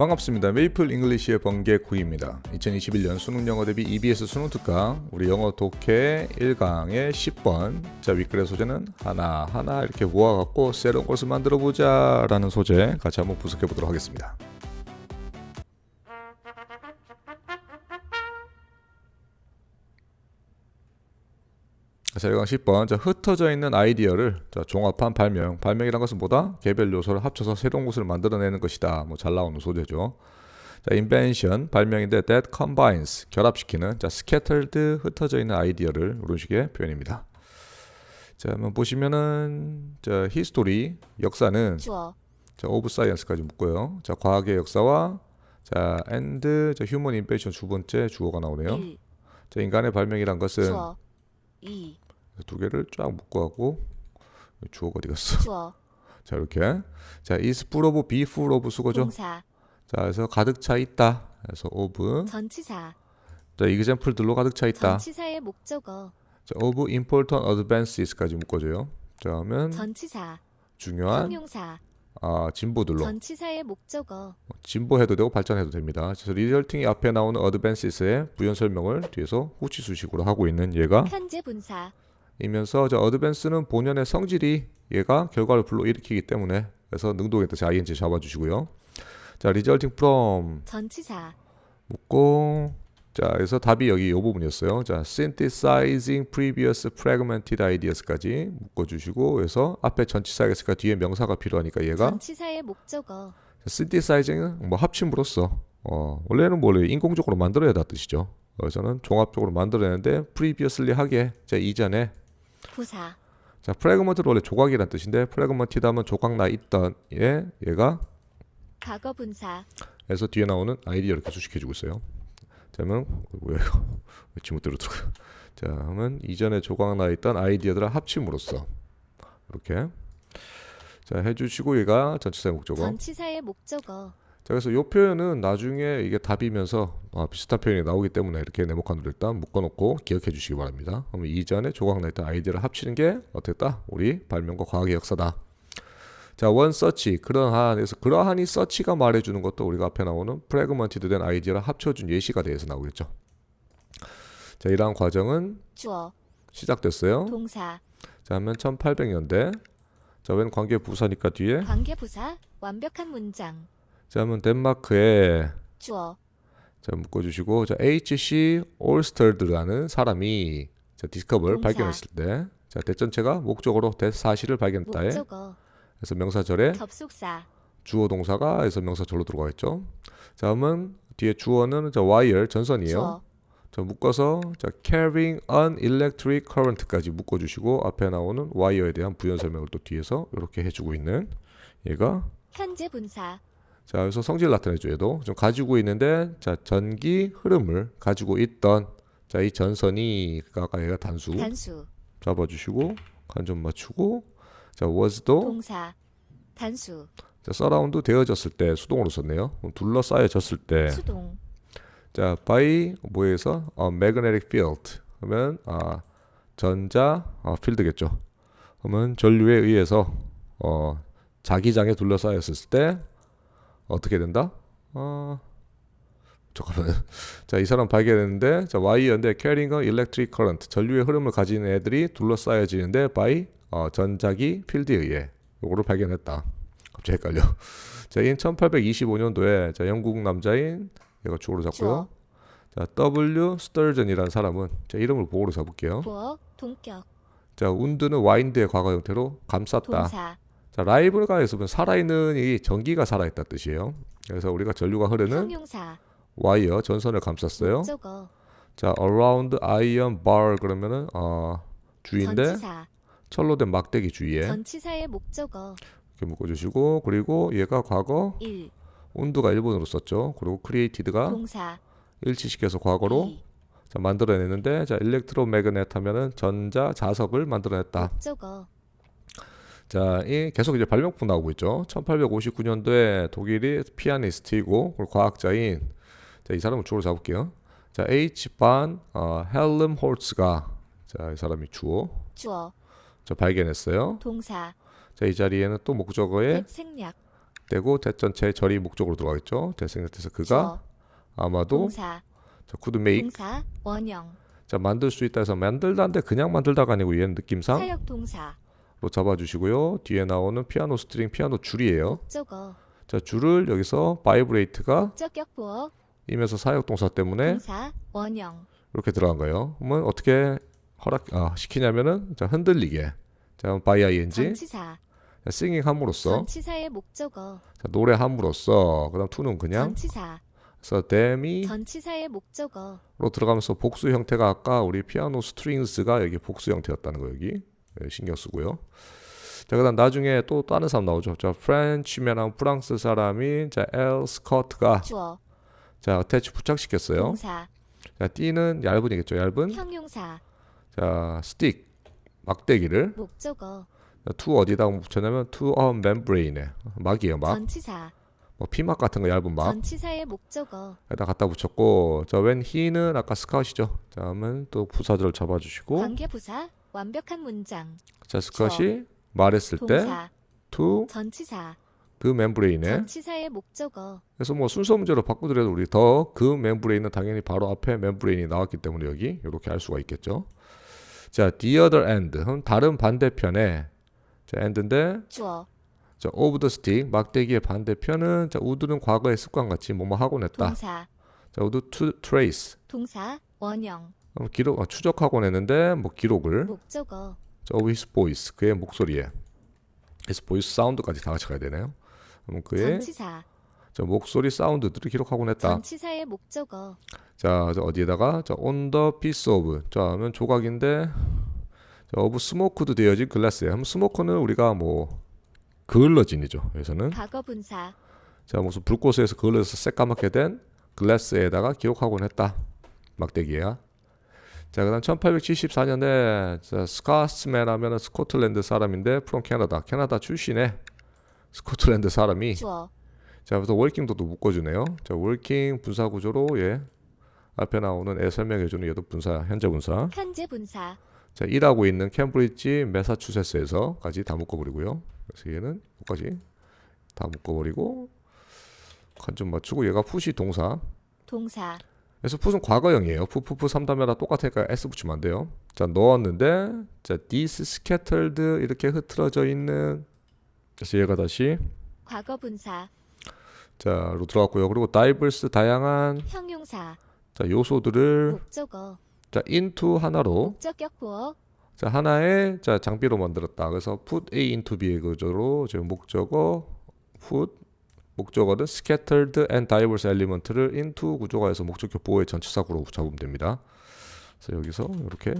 반갑습니다. 메이플 잉글리시의 번개 구입니다. 2021년 수능 영어 대비 EBS 수능 특강 우리 영어 독해 1강의 10번 자 윗글의 소재는 하나 하나 이렇게 모아갖고 새로운 것을 만들어 보자 라는 소재 같이 한번 분석해 보도록 하겠습니다. 자, 1강 10번. 자, 흩어져 있는 아이디어를 자, 종합한 발명. 발명이란 것은 뭐다? 개별 요소를 합쳐서 새로운 것을 만들어내는 것이다. 뭐 잘 나오는 소재죠. 자, invention 발명인데 that combines 결합시키는 자, scattered 흩어져 있는 아이디어를 이런 식의 표현입니다. 자, 한번 보시면은 자, history 역사는 주어. 자, of science까지 묶고요. 자, 과학의 역사와 자, and 자, human invention 두 번째 주어가 나오네요. 1 자, 인간의 발명이란 것은 주어 2두 개를 쫙 묶고 하고 주어가 어디 갔어? 주어 자 이렇게 자 is full of be full of 수거죠. 동사 자 그래서 가득 차 있다. 그래서 of 전치사 자 example들로 가득 차 있다. 전치사의 목적어 자 of important advances까지 묶어줘요. 자 그러면 전치사 중요한 형용사 아 진보들로. 전치사의 목적어. 진보해도 되고 발전해도 됩니다. 그래서 resulting이 앞에 나오는 advances의 부연 설명을 뒤에서 후치 수식으로 하고 있는 얘가 현재 분사. 이면서 저 어드밴스는 본연의 성질이 얘가 결과를 불러일으키기 때문에 그래서 능동에 따라서 ing 잡아주시고요. 자, resulting from. 전치사. 묻고 자, 그래서 답이 여기 이 부분이었어요. 자, synthesizing previous fragmented ideas까지 묶어주시고 그래서 앞에 전치사가 있으니까 뒤에 명사가 필요하니까 얘가 전치사의 목적어 synthesizing은 뭐 합침으로써 어, 원래는 원래 인공적으로 만들어야 다 뜻이죠. 그래서는 종합적으로 만들어내는데 previously 하게 자, 이전에 부사 자, 프래그먼트는 원래 조각이란 뜻인데 프래그먼티드 하면 조각 나 있던 얘 얘가 과거 분사 에서 뒤에 나오는 아이디어를 계속시켜 주고 있어요. 자, 그러면 뭐야 이거 왜 지문대로 들어가? 자, 그러면 이전에 조각 나 있던 아이디어들을 합침으로써 이렇게 자 해주시고 얘가 전치사의 목적어. 전치사의 목적어 자, 그래서 이 표현은 나중에 이게 답이면서 아, 비슷한 표현이 나오기 때문에 이렇게 네모칸으로 일단 묶어놓고 기억해 주시기 바랍니다. 그러면 이전에 조각 나 있던 아이디어를 합치는 게 어땠다? 우리 발명과 과학의 역사다. 자, 원 서치 그러한 그래서 그러한이 서치가 말해 주는 것도 우리가 앞에 나오는 프래그먼티드된 아이디어를 합쳐 준 예시가 대해서 나오겠죠. 자, 이러한 과정은 주어 시작됐어요. 동사 자, 하면 1800년대. 자, 웬 관계 부사니까 뒤에. 관계 부사 완벽한 문장 자, 하면 덴마크에 주어 자 묶어 주시고 자 H.C. 올스터드라는 사람이 자 디스커버를 동사. 발견했을 때 자 대전체가 목적으로 대사실을 발견했다에 목적어 그래서 명사절에 접속사 주어 동사가 해서 명사절로 들어가겠죠. 자 그러면 뒤에 주어는 자 와이어 전선이에요. 주어 자 묶어서 자 carrying an electric current까지 묶어주시고 앞에 나오는 와이어에 대한 부연 설명을 또 뒤에서 이렇게 해주고 있는 얘가 현재 분사 자, 여기서 성질 나타내죠. 얘도 좀 가지고 있는데 자 전기 흐름을 가지고 있던 자 이 전선이 아까 얘가 단수 단수 잡아주시고 간접 맞추고 자 was도 동사 단수 자 서라운드 되어졌을 때 수동으로 썼네요. 둘러싸여졌을 때 수동 자 by 뭐에서 어, magnetic field 그러면 아 전자 어, 필드겠죠. 그러면 전류에 의해서 어 자기장에 둘러싸였을 때 어떻게 된다? 어 잠깐만. 자, 이 사람 발견했는데 자, 와이어인데 carrying a electric current 전류의 흐름을 가진 애들이 둘러싸여지는데 by 어, 전자기 필드에 의해 요거를 발견했다. 갑자기 헷갈려. 자, 인 1825년도에 자, 영국 남자인 얘가 주어로 잡고요. 자, W 스터전이라는 사람은 자, 이름을 보호로 잡을게요. 동격 자, 운드는 와인드의 과거 형태로 감쌌다. 동사 자, 라이브가 있으면 살아있는 이 전기가 살아있다 뜻이에요. 그래서 우리가 전류가 흐르는 형용사 와이어 전선을 감쌌어요. 목적어 자, around iron bar 그러면은 어, 주인데 전치사 철로 된 막대기 주위에 전치사의 목적어 이렇게 묶어주시고 그리고 얘가 과거 1 운드가 일본어로 썼죠. 그리고 created가 동사 일치시켜서 과거로 2 자, 만들어내는데 자, 일렉트로매그넷 하면은 전자 자석을 만들어냈다. 목적어 자, 이 계속 이제 발명품 나오고 있죠. 1859년도에 독일이 피아니스트이고 과학자인 자, 이 사람을 주어로 잡을게요. 자, H 반 어, 헬름 홀츠가 자, 이 사람이 주어 주어 자, 발견했어요. 동사 자, 이 자리에는 또 목적어에 백생략 되고 대 전체 절이 목적으로 들어가겠죠. 대생략돼서 그가 주어 아마도 동사 자, could make 동사 원형 자 만들 수 있다 해서 만들다인데 그냥 만들다가 아니고 얘는 느낌상 사역 동사 로 잡아 주시고요. 뒤에 나오는 피아노 스트링 피아노 줄이에요. 목적어 자 줄을 여기서 바이브레이트가 목적격 보어 이면서 사역 동사 때문에 동사 원형 이렇게 들어간 거예요. 그러면 어떻게 허락 아, 시키냐면은 자 흔들리게. 자 by ing 전치사. 자, singing 함으로써. 전치사의 목적어. 자, 노래 함으로써. 그다음 to는 그냥. 전치사. 그래서 them이 전치사의 목적어. 로 들어가면서 복수 형태가 아까 우리 피아노 스트링스가 여기 복수 형태였다는 거 여기. 예, 신경 쓰고요. 자 그다음 나중에 또 다른 사람 나오죠. 자 프렌치맨하고 프랑스 사람이 자엘 스커트가 주어. 자 어태치 부착시켰어요. 동사. 자 띠는 얇은이겠죠. 얇은? 형용사 자 스틱 막대기를. 목적어. 자, 투 어디다 붙였냐면 투어 멤브레인에. 막이에요 막. 전치사. 뭐 피막 같은 거 얇은 막. 전치사의 목적어. 에다 갖다 붙였고 자 when he는 아까 스카웃이죠. 자 하면 또 부사절을 잡아 주시고. 관계부사 완벽한 문장. 자 스컷이 말했을 때 동사 to 전치사. 그 멤브레인에. 전치사의 목적어. 그래서 뭐 순서 문제로 바꾸더라도 우리 더 그 멤브레인은 당연히 바로 앞에 멤브레인이 나왔기 때문에 여기 이렇게 알 수가 있겠죠. 자 the other end. 다른 반대편에 자 end인데 주어 자 of the stick 막대기의 반대편은 자 would는 과거의 습관같이 뭐뭐 하곤 했다. 동사. 자 would to trace. 동사 원형. 그럼 기록 아, 추적하곤 했는데 뭐 기록을. 목적어. 자, of his voice 그의 목소리에. his voice 사운드까지 다 같이 가야 되네요. 그럼 그의 전치사. 자, 목소리 사운드들을 기록하곤 했다. 전치사의 목적어 자, 저 어디에다가 자, on the piece of 자, 하면 조각인데 자, of smoked 되어진 글라스에 하면 스모크는 우리가 뭐 그을러진이죠. 여기서는 과거 분사 자, 무슨 불꽃에서 그을러서 새까맣게 된 글라스에다가 기록하곤 했다. 막대기야. 자, 그다음 1874년에 자, 스카스맨 하면은 스코틀랜드 사람인데 프롬 캐나다. 캐나다 출신의 스코틀랜드 사람이 주어 자, 그래서 월킹도 또 묶어 주네요. 자, 월킹 분사 구조로 예 앞에 나오는 애 설명해주는 얘도 분사 현재 분사. 현재 분사 자, 일하고 있는 캠브리지 매사추세츠에서까지 다 묶어버리고요. 그래서 얘는 여기까지 다 묶어버리고 칸좀 맞추고 얘가 푸시 동사. 동사 그래서 풋은 과거형이에요. 푸푸푸 삼다면라 똑같으니까 s 붙이면 안 돼요. 자 넣었는데 자 this scattered 이렇게 흐트러져 있는 그래서 얘가 다시 과거 분사 자로 들어갔고요. 그리고 diverse 다양한 형용사 자 요소들을 목적어. 자 into 하나로. 목적격 보어. 자 하나의 자 장비로 만들었다. 그래서 put A into B의 구조로 지금 목적어 put 목적어는 scattered and diverse element를 into 구조가 해서 목적격 보호의 전치사구로 잡으면 됩니다. 그래서 여기서 이렇게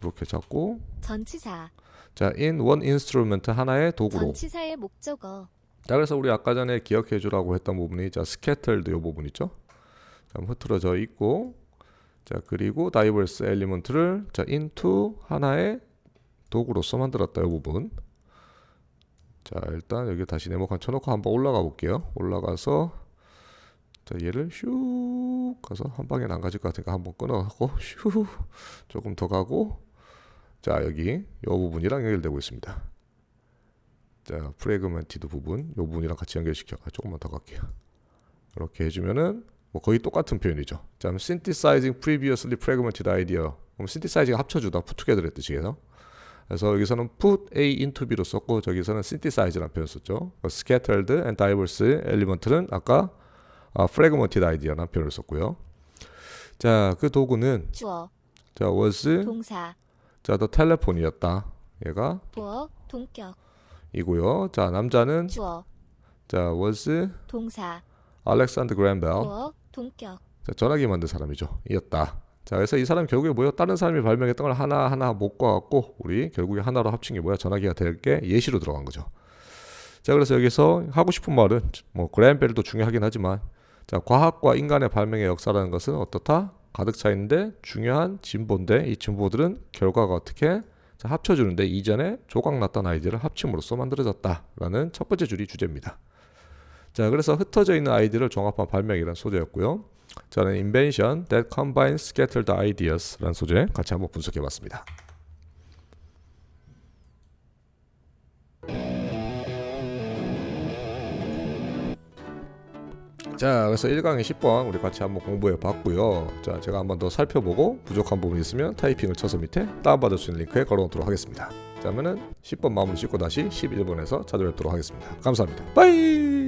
이렇게 잡고. 전치사. 자 in one instrument 하나의 도구로. 전치사의 목적어. 자 그래서 우리 아까 전에 기억해 주라고 했던 부분이 자 scattered 이 부분 있죠. 자 흐트러져 있고 자 그리고 diverse element를 자 into 하나의 도구로서 만들었다 이 부분. 자 일단 여기 다시 네모칸 쳐놓고 한번 올라가 볼게요. 올라가서 자 얘를 슉 가서 한 방에 안 가질 것 같으니까 한번 끊어가고 슉 조금 더 가고 자 여기 이 부분이랑 연결되고 있습니다. 자 프레그먼티드 부분 이 부분이랑 같이 연결시켜 조금만 더 갈게요. 이렇게 해주면은 뭐 거의 똑같은 표현이죠. 자, synthesizing previously fragmented idea. 그럼 synthesizing 합쳐주다, put together 뜻이에요. 그래서 여기서는 put A into B로 썼고 저기서는 synthesize라는 표현 썼죠. scattered and diverse element는 아까 아, fragmented idea라는 표현을 썼고요. 자, 그 도구는 주어 자 was 동사 자 the telephone이었다. 얘가 보어 동격 이고요. 자 남자는 주어 자 was 동사 Alexander Graham Bell. 보어 동격 자, 전화기 만든 사람이죠. 이었다. 자, 그래서 이 사람이 결국에 뭐야? 다른 사람이 발명했던 걸 하나 하나 묶어갖고 우리 결국에 하나로 합친 게 뭐야? 전화기가 될 게 예시로 들어간 거죠. 자, 그래서 여기서 하고 싶은 말은 뭐 그레햄벨도 중요하긴 하지만 자, 과학과 인간의 발명의 역사라는 것은 어떻다? 가득 차 있는데 중요한 진보인데 이 진보들은 결과가 어떻게 자, 합쳐주는데 이전에 조각 났던 아이디어를 합침으로써 만들어졌다라는 첫 번째 줄이 주제입니다. 자, 그래서 흩어져 있는 아이디어를 종합한 발명이라는 소재였고요. 저는 invention that combines scattered ideas라는 소재 같이 한번 분석해 봤습니다. 자, 그래서 1강의 10번 우리 같이 한번 공부해 봤고요. 자, 제가 한번 더 살펴보고 부족한 부분이 있으면 타이핑을 쳐서 밑에 다운받을 수 있는 링크에 걸어놓도록 하겠습니다. 자, 그러면은 10번 마무리 짓고 다시 11번에서 찾아뵙도록 하겠습니다. 감사합니다. 빠이!